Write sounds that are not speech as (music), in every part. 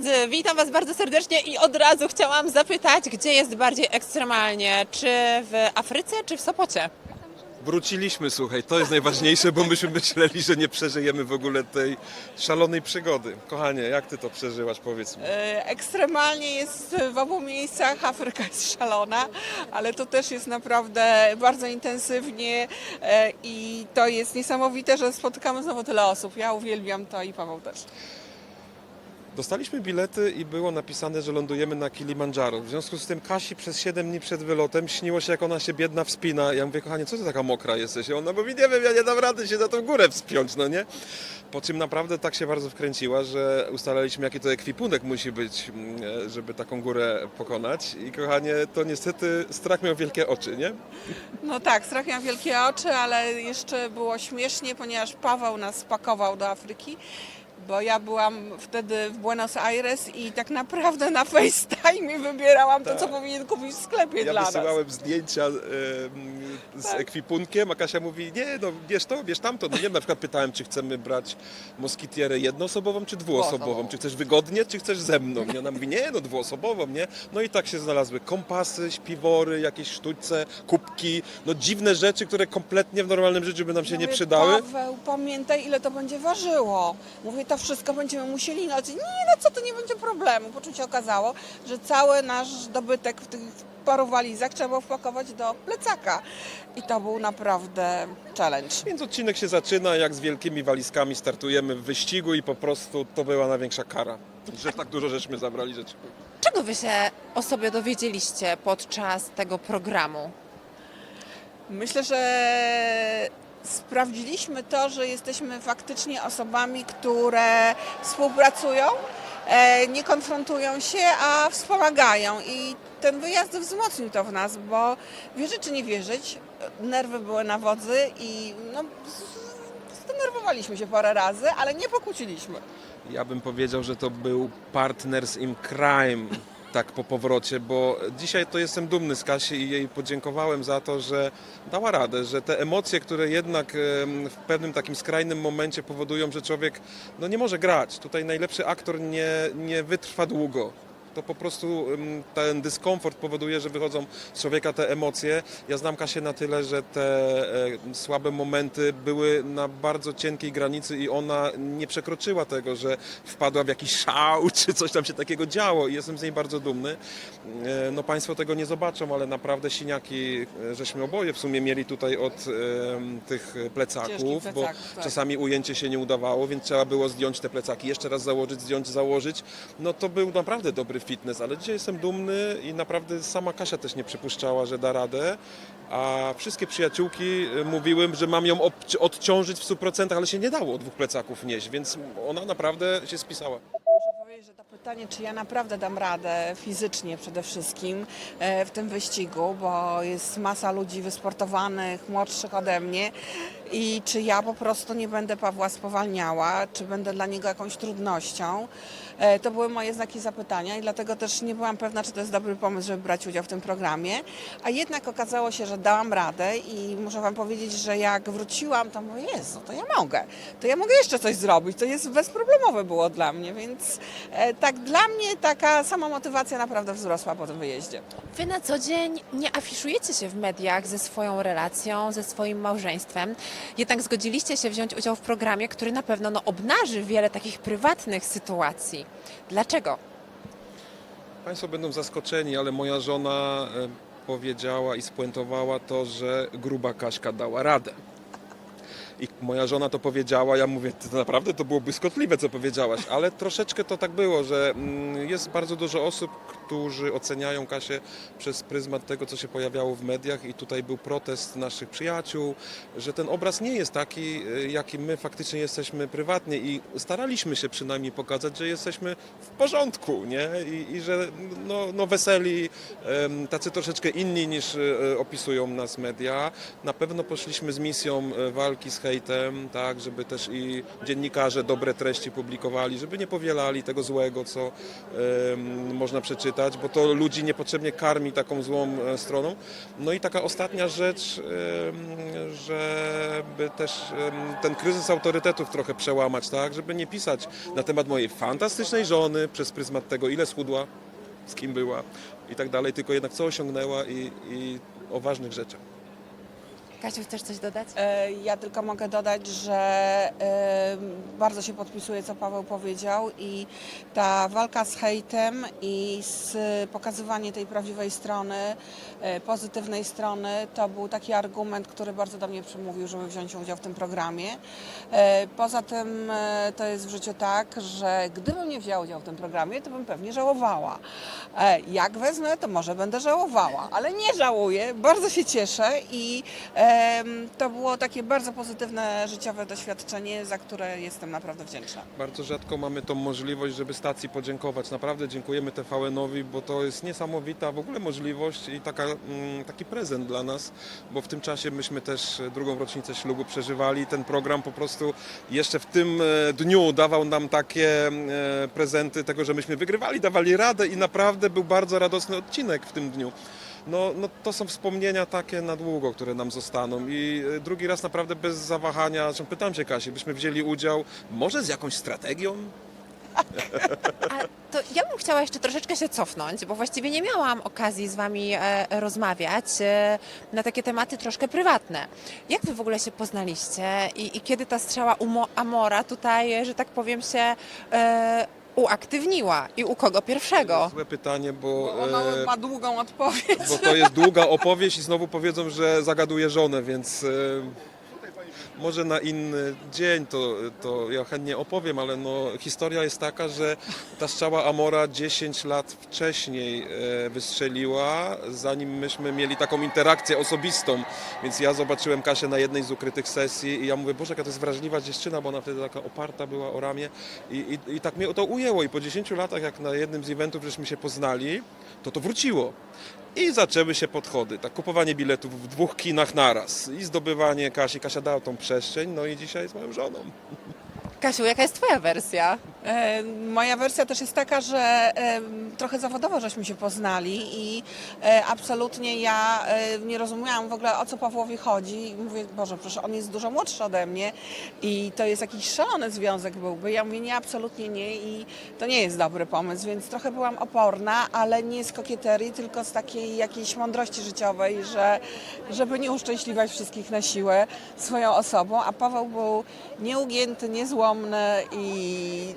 drodzy, witam Was bardzo serdecznie i od razu chciałam zapytać, gdzie jest bardziej ekstremalnie? Czy w Afryce, czy w Sopocie? Wróciliśmy, słuchaj, to jest najważniejsze, bo myśmy myśleli, że nie przeżyjemy w ogóle tej szalonej przygody. Kochanie, jak ty to przeżyłaś, powiedz mi? E, Ekstremalnie jest w obu miejscach, Afryka jest szalona, ale to też jest naprawdę bardzo intensywnie e, i to jest niesamowite, że spotykamy znowu tyle osób. Ja uwielbiam to i Paweł też. Dostaliśmy bilety i było napisane, że lądujemy na Kilimandżaro. W związku z tym Kasi przez 7 dni przed wylotem śniło się, jak ona się biedna wspina. Ja mówię, kochanie, co ty taka mokra jesteś? I ona mówi, nie wiem, ja nie dam rady się na tą górę wspiąć, no nie? Po czym naprawdę tak się bardzo wkręciła, że ustalaliśmy, jaki to ekwipunek musi być, mm, żeby taką górę pokonać. I kochanie, to niestety strach miał wielkie oczy, nie? No tak, strach miał wielkie oczy, ale jeszcze było śmiesznie, ponieważ Paweł nas pakował do Afryki. Bo ja byłam wtedy w Buenos Aires i tak naprawdę na FaceTime wybierałam to, co powinien kupić w sklepie Ja dla nas. wysyłałem zdjęcia em, z Tak. ekwipunkiem, a Kasia mówi, nie, no bierz to, bierz tamto. No nie wiem, na przykład pytałem, czy chcemy brać moskitierę jednoosobową, czy dwuosobową. Czy chcesz wygodnie, czy chcesz ze mną? I ona mówi, nie, no dwuosobową, nie? No i tak się znalazły kompasy, śpiwory, jakieś sztućce, kubki, no dziwne rzeczy, które kompletnie w normalnym życiu by nam się nie przydały. Paweł, pamiętaj ile to będzie ważyło. Mówię, to wszystko będziemy musieli nosić. Nie, no co, to nie będzie problemu. Po czym się okazało, że cały nasz dobytek w tych paru walizach trzeba było wpakować do plecaka. I to był naprawdę challenge. Więc odcinek się zaczyna, jak z wielkimi walizkami startujemy w wyścigu i po prostu to była największa kara, że tak dużo żeśmy zabrali rzeczy. Czego Wy się o sobie dowiedzieliście podczas tego programu? Myślę, że sprawdziliśmy to, że jesteśmy faktycznie osobami, które współpracują, e, nie konfrontują się, a wspomagają. I ten wyjazd wzmocnił to w nas, bo wierzyć czy nie wierzyć, nerwy były na wodzy i no, zdenerwowaliśmy się parę razy, ale nie pokłóciliśmy. Ja bym powiedział, że to był partners in crime, tak po powrocie, bo dzisiaj to jestem dumny z Kasi i jej podziękowałem za to, że dała radę, że te emocje, które jednak w pewnym takim skrajnym momencie powodują, że człowiek no nie może grać. Tutaj najlepszy aktor nie, nie wytrwa długo. To po prostu ten dyskomfort powoduje, że wychodzą z człowieka te emocje. Ja znam Kasię na tyle, że te słabe momenty były na bardzo cienkiej granicy i ona nie przekroczyła tego, że wpadła w jakiś szał czy coś tam się takiego działo i jestem z niej bardzo dumny. E, No Państwo tego nie zobaczą, ale naprawdę siniaki e, żeśmy oboje w sumie mieli tutaj od tych plecaków, Ciężkich bo tak. czasami ujęcie się nie udawało, więc trzeba było zdjąć te plecaki, jeszcze raz założyć, zdjąć, założyć. No to był naprawdę dobry fitness, ale dzisiaj jestem dumny i naprawdę sama Kasia też nie przypuszczała, że da radę, a wszystkie przyjaciółki y, mówiły, że mam ją odciążyć w 100%, ale się nie dało dwóch plecaków nieść, więc ona naprawdę się spisała. Muszę powiedzieć, że to pytanie, czy ja naprawdę dam radę fizycznie przede wszystkim e, w tym wyścigu, bo jest masa ludzi wysportowanych, młodszych ode mnie i czy ja po prostu nie będę Pawła spowalniała, czy będę dla niego jakąś trudnością. E, To były moje znaki zapytania i dlatego też nie byłam pewna, czy to jest dobry pomysł, żeby brać udział w tym programie. A jednak okazało się, że dałam radę i muszę Wam powiedzieć, że jak wróciłam, to mówię, Jezu, to ja mogę. To ja mogę jeszcze coś zrobić. To jest bezproblemowe było dla mnie, więc e, tak dla mnie taka sama motywacja naprawdę wzrosła po tym wyjeździe. Wy na co dzień nie afiszujecie się w mediach ze swoją relacją, ze swoim małżeństwem, jednak zgodziliście się wziąć udział w programie, który na pewno no, obnaży wiele takich prywatnych sytuacji. Dlaczego? Państwo będą zaskoczeni, ale moja żona e, powiedziała i spuentowała to, że gruba Kaśka dała radę. I moja żona to powiedziała, ja mówię, to naprawdę to było błyskotliwe, co powiedziałaś, ale troszeczkę to tak było, że mm, jest bardzo dużo osób, którzy oceniają Kasię przez pryzmat tego, co się pojawiało w mediach i tutaj był protest naszych przyjaciół, że ten obraz nie jest taki, y, jaki my faktycznie jesteśmy prywatnie i staraliśmy się przynajmniej pokazać, że jesteśmy w porządku, nie? I, i że no, no weseli, tacy troszeczkę inni niż e, opisują nas media. Na pewno poszliśmy z misją e, walki z hejtem, tak, żeby też i dziennikarze dobre treści publikowali, żeby nie powielali tego złego, co można przeczytać, bo to ludzi niepotrzebnie karmi taką złą e, stroną. No i taka ostatnia rzecz, żeby też ten kryzys autorytetów trochę przełamać, tak, żeby nie pisać na temat mojej fantastycznej żony przez pryzmat tego, ile schudła, z kim była i tak dalej, tylko jednak co osiągnęła i, i o ważnych rzeczach. Kasiu, chcesz coś dodać? E, Ja tylko mogę dodać, że e, bardzo się podpisuję, co Paweł powiedział i ta walka z hejtem i z pokazywanie tej prawdziwej strony, e, pozytywnej strony, to był taki argument, który bardzo do mnie przemówił, żeby wziąć udział w tym programie. Poza tym to jest w życiu tak, że gdybym nie wzięła udziału w tym programie, to bym pewnie żałowała. Jak wezmę, to może będę żałowała, ale nie żałuję, bardzo się cieszę i to było takie bardzo pozytywne życiowe doświadczenie, za które jestem naprawdę wdzięczna. Bardzo rzadko mamy tą możliwość, żeby stacji podziękować. Naprawdę dziękujemy TVN-owi, bo to jest niesamowita w ogóle możliwość i taka, mm, taki prezent dla nas, bo w tym czasie myśmy też drugą rocznicę ślubu przeżywali. Ten program po prostu jeszcze w tym e, dniu dawał nam takie e, prezenty tego, że myśmy wygrywali, dawali radę i naprawdę był bardzo radosny odcinek w tym dniu. No, no to są wspomnienia takie na długo, które nam zostaną i e, drugi raz naprawdę bez zawahania, zresztą pytam się Kasi, byśmy wzięli udział może z jakąś strategią? A to ja bym chciała jeszcze troszeczkę się cofnąć, bo właściwie nie miałam okazji z Wami e, rozmawiać e, na takie tematy troszkę prywatne. Jak Wy w ogóle się poznaliście i, i kiedy ta strzała umo- Amora tutaj, że tak powiem, się e, uaktywniła i u kogo pierwszego? Złe pytanie, bo, Bo ona e, ma długą odpowiedź. bo to jest długa (laughs) opowieść i znowu powiedzą, że zagaduje żonę, więc e, może na inny dzień to, to ja chętnie opowiem, ale no, historia jest taka, że ta strzała Amora 10 lat wcześniej e, wystrzeliła, zanim myśmy mieli taką interakcję osobistą, więc ja zobaczyłem Kasię na jednej z ukrytych sesji i ja mówię, Boże, jaka to jest wrażliwa dziewczyna, bo ona wtedy taka oparta była o ramię. I, i, i tak mnie to ujęło. I po 10 latach, jak na jednym z eventów żeśmy się poznali, to to wróciło. I zaczęły się podchody, tak kupowanie biletów w dwóch kinach naraz i zdobywanie Kasi. Kasia dała tą przestrzeń, no i dzisiaj jest moją żoną. Kasiu, jaka jest Twoja wersja? E, Moja wersja też jest taka, że trochę zawodowo żeśmy się poznali i e, absolutnie ja e, nie rozumiałam w ogóle o co Pawłowi chodzi. Mówię, Boże, proszę, on jest dużo młodszy ode mnie i to jest jakiś szalony związek byłby. Ja mówię, nie, absolutnie nie i to nie jest dobry pomysł, więc trochę byłam oporna, ale nie z kokieterii, tylko z takiej jakiejś mądrości życiowej, że żeby nie uszczęśliwać wszystkich na siłę swoją osobą, a Paweł był nieugięty, niezłomny i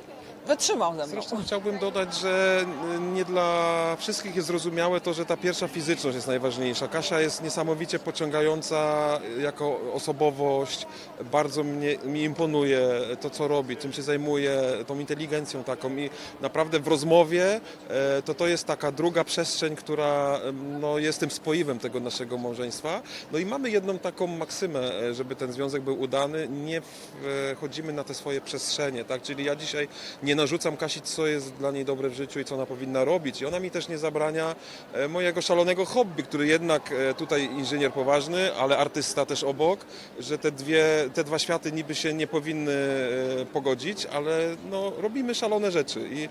wytrzymał ze mną. Zresztą chciałbym dodać, że nie dla wszystkich jest zrozumiałe to, że ta pierwsza fizyczność jest najważniejsza. Kasia jest niesamowicie pociągająca jako osobowość. Bardzo mnie, mi imponuje to, co robi, czym się zajmuje, tą inteligencją taką i naprawdę w rozmowie e, to to jest taka druga przestrzeń, która no, jest tym spoiwem tego naszego małżeństwa. No i mamy jedną taką maksymę, e, żeby ten związek był udany. Nie wchodzimy na te swoje przestrzenie, tak? Czyli ja dzisiaj nie narzucam Kasi, co jest dla niej dobre w życiu i co ona powinna robić. I ona mi też nie zabrania e, mojego szalonego hobby, który jednak e, tutaj inżynier poważny, ale artysta też obok, że te, dwie, te dwa światy niby się nie powinny e, pogodzić, ale no, robimy szalone rzeczy i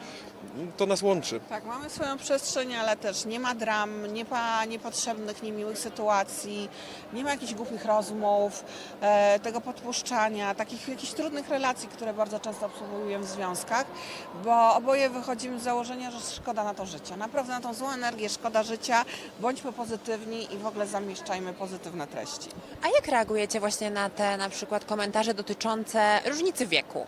to nas łączy. Tak, mamy swoją przestrzeń, ale też nie ma dram, nie ma niepotrzebnych, niemiłych sytuacji, nie ma jakichś głupich rozmów, tego podpuszczania, takich jakichś trudnych relacji, które bardzo często obserwujemy w związkach, bo oboje wychodzimy z założenia, że szkoda na to życie. Naprawdę na tą złą energię szkoda życia, bądźmy pozytywni i w ogóle zamieszczajmy pozytywne treści. A jak reagujecie właśnie na te na przykład komentarze dotyczące różnicy wieku?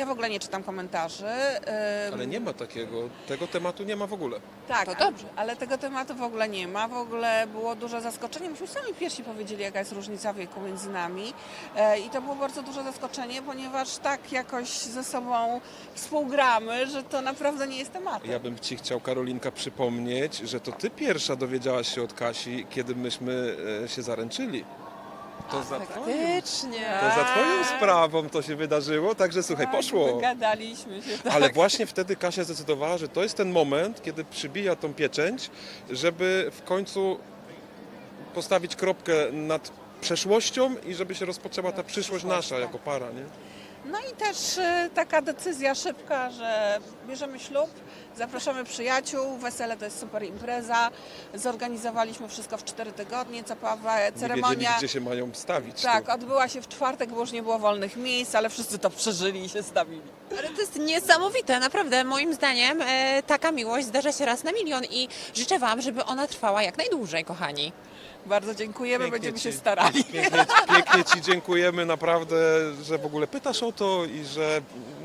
Ja w ogóle nie czytam komentarzy. ym, Ale nie ma takiego, tego tematu nie ma w ogóle. Tak, To dobrze. Ale tego tematu w ogóle nie ma. W ogóle było duże zaskoczenie. Myśmy sami pierwsi powiedzieli, jaka jest różnica wieku między nami. E, I to było bardzo duże zaskoczenie, ponieważ tak jakoś ze sobą współgramy, że to naprawdę nie jest tematem. Ja bym Ci chciał, Karolinka, przypomnieć, że to Ty pierwsza dowiedziałaś się od Kasi, kiedy myśmy e, się zaręczyli. To za, twoją, Faktycznie. to za Twoją sprawą to się wydarzyło, także słuchaj, poszło. Wygadaliśmy się. Tak. Ale właśnie wtedy Kasia zdecydowała, że to jest ten moment, kiedy przybija tą pieczęć, żeby w końcu postawić kropkę nad przeszłością i żeby się rozpoczęła ta przyszłość przyszłość, nasza tak. jako para, nie? No i też y, taka decyzja szybka, że bierzemy ślub, zapraszamy przyjaciół, wesele to jest super impreza, zorganizowaliśmy wszystko w cztery tygodnie, co prawda Nie ceremonia... gdzie się mają stawić. Tak, tu. odbyła się w czwartek, bo już nie było wolnych miejsc, ale wszyscy to przeżyli i się stawili. Ale to jest niesamowite, naprawdę. Moim zdaniem e, taka miłość zdarza się raz na milion i życzę Wam, żeby ona trwała jak najdłużej, kochani. Bardzo dziękujemy, Pięknie będziemy ci. się starali. Pięknie, pięknie Ci dziękujemy naprawdę, że w ogóle pytasz o to i że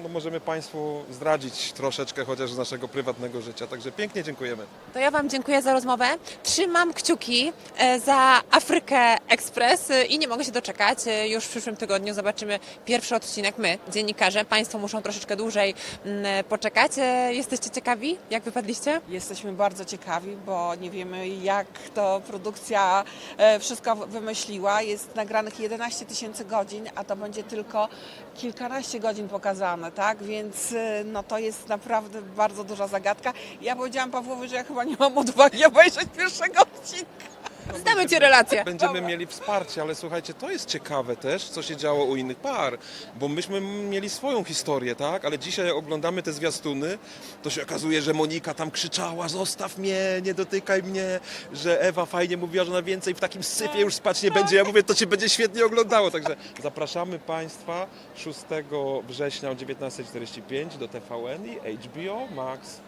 no, możemy Państwu zdradzić troszeczkę chociaż z naszego prywatnego życia. Także pięknie dziękujemy. To ja Wam dziękuję za rozmowę. Trzymam kciuki e, za Afrykę Express e, i nie mogę się doczekać. E, Już w przyszłym tygodniu zobaczymy pierwszy odcinek. My, dziennikarze, Państwo muszą troszeczkę dłużej mm, poczekać. Jesteście ciekawi, jak wypadliście? Jesteśmy bardzo ciekawi, bo nie wiemy jak to produkcja wszystko wymyśliła. Jest nagranych 11 tysięcy godzin, a to będzie tylko kilkanaście godzin pokazane, tak? Więc e, no, to jest naprawdę bardzo duża zagadka. Ja powiedziałam Pawłowi, że ja chyba nie mam odwagi obejrzeć pierwszego odcinka. Znamy Ci relację. Będziemy Dobra. mieli wsparcie, ale słuchajcie, to jest ciekawe też, co się działo u innych par, bo myśmy mieli swoją historię, tak? Ale dzisiaj jak oglądamy te zwiastuny, to się okazuje, że Monika tam krzyczała, zostaw mnie, nie dotykaj mnie, że Ewa fajnie mówiła, że ona więcej w takim sypie już spać nie będzie. Ja mówię, to się będzie świetnie oglądało, także zapraszamy Państwa 6 września o 19.45 do TVN i HBO Max.